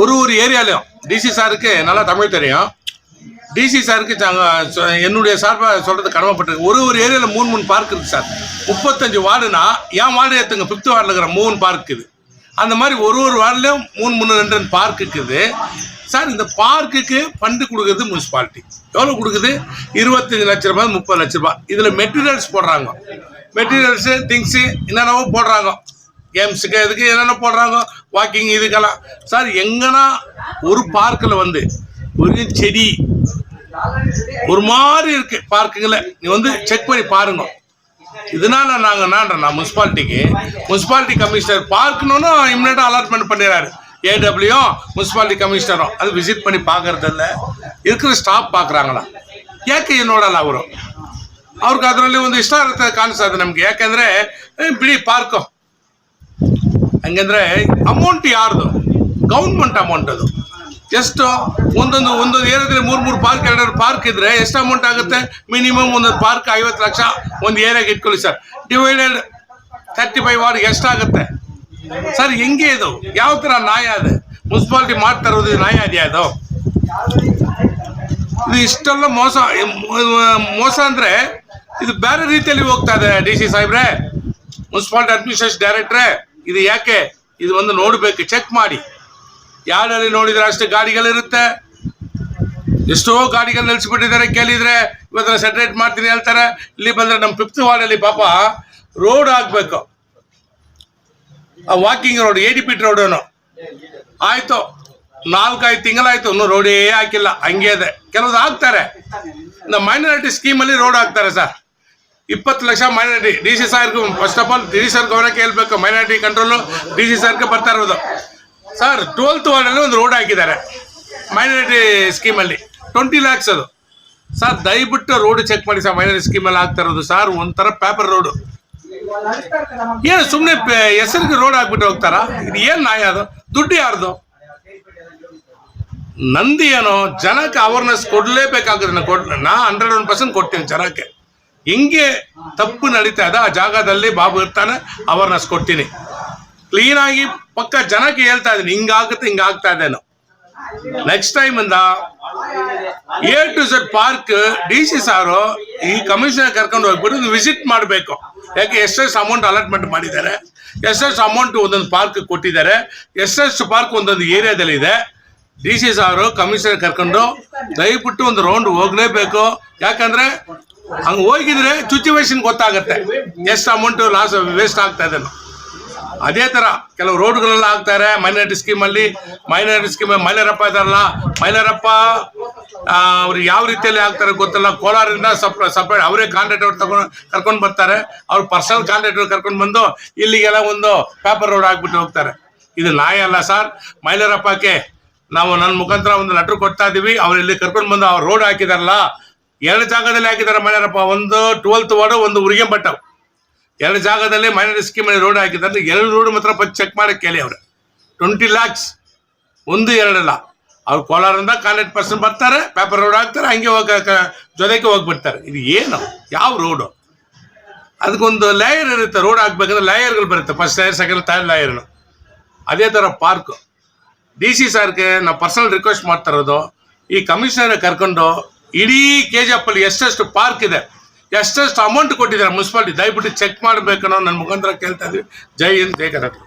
ஒரு ஒரு ஏரியாலையும் டிசி சாருக்கு நல்லா தமிழ் தெரியும். டிசி சாருக்கு என்னுடைய சார்பாக சொல்கிறது கடமைப்பட்டிருக்கு. ஒரு ஒரு ஏரியாவில் மூணு மூணு பார்க் இருக்குது சார். முப்பத்தஞ்சு வார்டுனா என் வார்டு ஏற்றுங்க ஃபிஃப்த் வார்டில் இருக்கிற மூணு பார்க் இருக்குது அந்த மாதிரி ஒரு ஒரு வார்டுலேயும் மூணு மூணு ரெண்டு ரெண்டு பார்க் இருக்குது. சார் இந்த பார்க்குக்கு ஃபண்டு கொடுக்குறது முனிசிபாலிட்டி எவ்வளோ கொடுக்குது? இருபத்தஞ்சு லட்ச ரூபாய் முப்பது லட்ச ரூபாய். இதில் மெட்டீரியல்ஸ் போடுறாங்க. மெட்டீரியல்ஸு திங்ஸு என்னென்னவோ போடுறாங்க. கேம்ஸுக்கு இதுக்கு என்னென்ன போடுறாங்க? வாக்கிங் இதுக்கெல்லாம் சார் எங்கன்னா ஒரு பார்க்கில் வந்து ஒரு செடி ஒரு மாதிரி இருக்கு பார்க்குங்கள நீ வந்து செக் பண்ணி பாருங்க இதனால நாங்கள் என்னன்றா முனிசிபாலிட்டிக்கு முனிசிபாலிட்டி கமிஷனர் பார்க்கணுன்னு இம்மிடியட்டாக அலாட்மெண்ட் பண்ணிடுறாரு ஏடபிள்யூ முனிசிபாலிட்டி கமிஷனரும் அது விசிட் பண்ணி பார்க்கறது இல்ல இருக்கிற ಸ್ಟಾಫ್ பார்க்குறாங்களಾ ಯಾಕೆ ಇದು ನೋಡಲ್ಲ ಅವರು ಅವ್ರಿಗೆ ಅದರಲ್ಲಿ ಒಂದು ಇಷ್ಟ ಇರುತ್ತೆ ಕಾಣಿಸ್ತದೆ ನಮ್ಗೆ ಯಾಕೆಂದ್ರೆ ಏ, ಬಿಡಿ ಪಾರ್ಕು ಹಂಗಂದ್ರೆ ಅಮೌಂಟ್ ಯಾರ್ದು? ಗೌರ್ಮೆಂಟ್ ಅಮೌಂಟ್ ಅದು. ಎಷ್ಟು? ಒಂದೊಂದು ಒಂದೊಂದು ಏರಿಯಾದಲ್ಲಿ ಮೂರು ಮೂರು ಪಾರ್ಕ್ ಎರಡು ಪಾರ್ಕ್ ಇದ್ರೆ ಎಷ್ಟು ಅಮೌಂಟ್ ಆಗುತ್ತೆ? ಮಿನಿಮಮ್ ಒಂದೊಂದು ಪಾರ್ಕ್ ಐವತ್ತು ಲಕ್ಷ ಒಂದು ಏರಿಯಾಗೆ ಇಟ್ಕೊಳ್ಳಿ sir. Divided thirty five ward ಎಷ್ಟಾಗುತ್ತೆ? ಸರ್, ಹೆಂಗೆ ಇದು? ಯಾವ ಥರ ನಾಯ ಅದು? ಮುನ್ಸಿಪಾಲ್ಟಿ ಮಾಡ್ತಾ ಇರೋದು ನಾಯ ಇದೆಯಾ ಅದು ಇದು ಇಷ್ಟೆಲ್ಲ ಮೋಸ ಮೋಸ ಅಂದ್ರೆ ಇದು ಬೇರೆ ರೀತಿಯಲ್ಲಿ ಹೋಗ್ತಾ ಇದೆ ಡಿ ಸಿ ಸಾಹೇಬ್ರೆ. ಮುನ್ಸಿಪಾಲ್ಟಿ ಅಡ್ಮಿನಿಸ್ಟ್ರೇಷನ್ ಡೈರೆಕ್ಟ್ರೆ ಇದು ಯಾಕೆ? ಇದು ಒಂದು ನೋಡಬೇಕು ಚೆಕ್ ಮಾಡಿ. ಯಾರಲ್ಲಿ ನೋಡಿದ್ರೆ ಅಷ್ಟು ಗಾಡಿಗಳಿರುತ್ತೆ? ಎಷ್ಟೋ ಗಾಡಿಗಳು ನಿಲ್ಸಿಬಿಟ್ಟಿದ್ದಾರೆ ಕೇಳಿದ್ರೆ ಇವತ್ತರ ಸೆಟ್ರೇಟ್ ಮಾಡ್ತೀನಿ ಹೇಳ್ತಾರೆ. ಇಲ್ಲಿ ಬಂದ್ರೆ ನಮ್ಮ ಫಿಫ್ತ್ ವಾರ್ಡಲ್ಲಿ ಪಾಪ ರೋಡ್ ಆಗಬೇಕು. ಆ walking road A D P ರೋಡನು ಆಯಿತು, ನಾಲ್ಕೈದು ತಿಂಗಳಾಯಿತು, ಇನ್ನೂ ರೋಡೇ ಹಾಕಿಲ್ಲ. ಹಂಗೇ ಇದೆ. ಕೆಲವ್ರು ಹಾಕ್ತಾರೆ ನಮ್ಮ ಮೈನಾರಿಟಿ ಸ್ಕೀಮಲ್ಲಿ ರೋಡ್ ಹಾಕ್ತಾರೆ ಸರ್. ಇಪ್ಪತ್ತು lakh minority. D C ಸರ್ಗೂ first of all D C sir ಗಮನಕ್ಕೆ ಹೇಳ್ಬೇಕು, ಮೈನಾರಿಟಿ ಕಂಟ್ರೋಲು ಡಿ ಸಿ ಸರ್ಗೆ ಬರ್ತಾ ಇರೋದು. ಸರ್ ಟ್ವೆಲ್ತ್ ವಾರ್ಡಲ್ಲಿ ಒಂದು ರೋಡ್ ಹಾಕಿದ್ದಾರೆ, ಮೈನಾರಿಟಿ ಸ್ಕೀಮಲ್ಲಿ ಟ್ವೆಂಟಿ ಲ್ಯಾಕ್ಸ್ ಅದು. ಸರ್ ದಯವಿಟ್ಟು ರೋಡ್ ಚೆಕ್ ಮಾಡಿ ಸರ್ ಮೈನಾರಿಟಿ ಸ್ಕೀಮಲ್ಲಿ ಆಗ್ತಾ ಇರೋದು. ಸರ್ ಒಂಥರ ಪೇಪರ್ ರೋಡು ಏನು ಸುಮ್ಮನೆ ಹೆಸರಿಗೆ ರೋಡ್ ಹಾಕ್ಬಿಟ್ಟು ಹೋಗ್ತಾರಾ? ಇದು ಏನು ನಾಯ ಅದು? ದುಡ್ಡು ಯಾರ್ದು? ನಂದಿ ಏನೋ, ಜನಕ್ಕೆ ಅವೇರ್ನೆಸ್ ಕೊಡಲೇಬೇಕಾಗುತ್ತೆ. ನಾನು ಕೊಡ್ ನಾ ಹಂಡ್ರೆಡ್ ಒನ್ ಪರ್ಸೆಂಟ್ ಕೊಡ್ತೀನಿ ಜನಕ್ಕೆ. ಹಿಂಗೆ ತಪ್ಪು ನಡೀತಾ ಇದೆ ಆ ಜಾಗದಲ್ಲಿ ಬಾಬು ಇರ್ತಾನೆ ಅವರ್ನೆಸ್ ಕೊಡ್ತೀನಿ ಕ್ಲೀನಾಗಿ ಪಕ್ಕ ಜನಕ್ಕೆ ಹೇಳ್ತಾ ಇದ್ದೀನಿ, ಹಿಂಗಾಗುತ್ತೆ, ಹಿಂಗಾಗ್ತಾ ಇದೇನು ನೆಕ್ಸ್ಟ್ ಟೈಮ್ ಇಂದ A to Z park D C sir ಈ ಕಮಿಷನರ್ ಕರ್ಕೊಂಡು ಹೋಗ್ಬಿಟ್ಟು ವಿಸಿಟ್ ಮಾಡಬೇಕು. ಯಾಕೆ ಎಷ್ಟೆಷ್ಟು ಅಮೌಂಟ್ ಅಲಾಟ್ಮೆಂಟ್ ಮಾಡಿದ್ದಾರೆ. ಎಷ್ಟೆಷ್ಟು ಅಮೌಂಟ್ ಒಂದೊಂದು ಪಾರ್ಕ್ ಕೊಟ್ಟಿದ್ದಾರೆ. ಎಷ್ಟೆಷ್ಟು ಪಾರ್ಕ್ ಒಂದೊಂದು ಏರಿಯಾದಲ್ಲಿ ಇದೆ. ಡಿ ಸಿ ಸಾರು ಕಮಿಷನರ್ ಕರ್ಕೊಂಡು ದಯವಿಟ್ಟು ಒಂದು ರೌಂಡ್ ಹೋಗಲೇಬೇಕು. ಯಾಕಂದ್ರೆ ಹಂಗೆ ಹೋಗಿದ್ರೆ ಸಿಚುವೇಶನ್ ಗೊತ್ತಾಗುತ್ತೆ. ಎಷ್ಟು ಅಮೌಂಟ್ ಲಾಸ್ ವೇಸ್ಟ್ ಆಗ್ತಾ ಇದೆ ಅದೇ ತರ ಕೆಲವು ರೋಡ್ಗಳೆಲ್ಲ ಆಗ್ತಾರೆ ಮೈನಾರಿಟಿ ಸ್ಕೀಮ್ ಅಲ್ಲಿ ಮೈನಾರಿಟಿ ಸ್ಕೀಮ್ ಮೈಲಾರಪ್ಪ ಇದಾರಲ್ಲ, ಮೈಲಾರಪ್ಪ ಅವ್ರು ಯಾವ ರೀತಿಯಲ್ಲಿ ಆಗ್ತಾರೆ ಗೊತ್ತಲ್ಲ. ಕೋಲಾರಿಂದ ಸಪ್ ಸಪ್ರೇಟ್ ಅವರೇ ಕಾಂಟ್ರಾಕ್ಟರ್ ತಗೊಂಡು, ಕರ್ಕೊಂಡು ಬರ್ತಾರೆ. ಅವ್ರು ಪರ್ಸನಲ್ ಕಾಂಟ್ರಾಕ್ಟರ್ ಕರ್ಕೊಂಡು ಬಂದು ಇಲ್ಲಿಗೆಲ್ಲ ಒಂದು ಪೇಪರ್ ರೋಡ್ ಹಾಕ್ಬಿಟ್ಟು ಹೋಗ್ತಾರೆ. ಇದು ನ್ಯಾಯ ಅಲ್ಲ ಸರ್. ಮೈಲಾರಪ್ಪಕ್ಕೆ ನಾವು ನನ್ನ ಮುಖಾಂತರ ಒಂದು ಲೆಟರ್ ಕೊಡ್ತಾ ಇದೀವಿ. ಅವ್ರು ಇಲ್ಲಿ ಕರ್ಕೊಂಡು ಬಂದು ಅವ್ರು ರೋಡ್ ಹಾಕಿದಾರಲ್ಲ ಎರಡು ಜಾಗದಲ್ಲಿ ಹಾಕಿದ್ದಾರೆ ಮೈಲಾರಪ್ಪ ಒಂದು ಟ್ವೆಲ್ತ್ ವಾರ್ಡು, ಒಂದು ಉರಿಗೆಂ ಬಟ್ಟ ಎರಡು ಜಾಗದಲ್ಲಿ ಮೈನಾರಿಟಿ ಸ್ಕೀಮಲ್ಲಿ ರೋಡ್ ಹಾಕಿದ್ದಾರೆ. ಎರಡು ರೋಡ್ ಮಾತ್ರ ಚೆಕ್ ಮಾಡಕ್ಕೆ ಕೇಳಿ ಅವರು. ಟ್ವೆಂಟಿ ಲ್ಯಾಕ್ಸ್ ಒಂದು ಎರಡಲ್ಲ ಅವ್ರು ಕೋಲಾರಿಂದ ಕಾಲೇಜ್ ಪರ್ಸನ್ ಬರ್ತಾರೆ ಪೇಪರ್ ರೋಡ್ ಹಾಕ್ತಾರೆ, ಹಂಗೆ ಹೋಗ ಜೊತೆಗೆ ಹೋಗ್ಬಿಡ್ತಾರೆ. ಇದು ಏನು? ಯಾವ ರೋಡು ಅದಕ್ಕೊಂದು ಲೇಯರ್ ಇರುತ್ತೆ ರೋಡ್ ಹಾಕ್ಬೇಕಂದ್ರೆ ಲೇಯರ್ಗಳು ಬರುತ್ತೆ. ಫಸ್ಟ್ ಲೇಯರ್ ಸೆಕೆಂಡ್ ಥರ್ಡ್ ಲೇಯರ್ನು ಅದೇ ಥರ ಪಾರ್ಕ್ ಡಿ ಸಿ ಸರ್ಗೆ ನಾವು ಪರ್ಸನಲ್ ರಿಕ್ವೆಸ್ಟ್ ಮಾಡ್ತಾ ಇರೋದು, ಈ ಕಮಿಷನರ್ ಕರ್ಕೊಂಡು ಇಡೀ ಕೆ ಜಿ ಅಲ್ಲಿ ಎಷ್ಟೆಷ್ಟು ಪಾರ್ಕ್ ಇದೆ, ಎಷ್ಟೆಷ್ಟು ಅಮೌಂಟ್ ಕೊಟ್ಟಿದ್ದಾರೆ ಮುನ್ಸಿಪಾಲಿಟಿ ದಯವಿಟ್ಟು ಚೆಕ್ ಮಾಡಬೇಕು ನನ್ನ ಮುಖಾಂತರ ಕೇಳ್ತಾ ಇದ್ವಿ. ಜೈ ಹಿಂದ್, ಜೈ ಕರ್ನಾಟಕ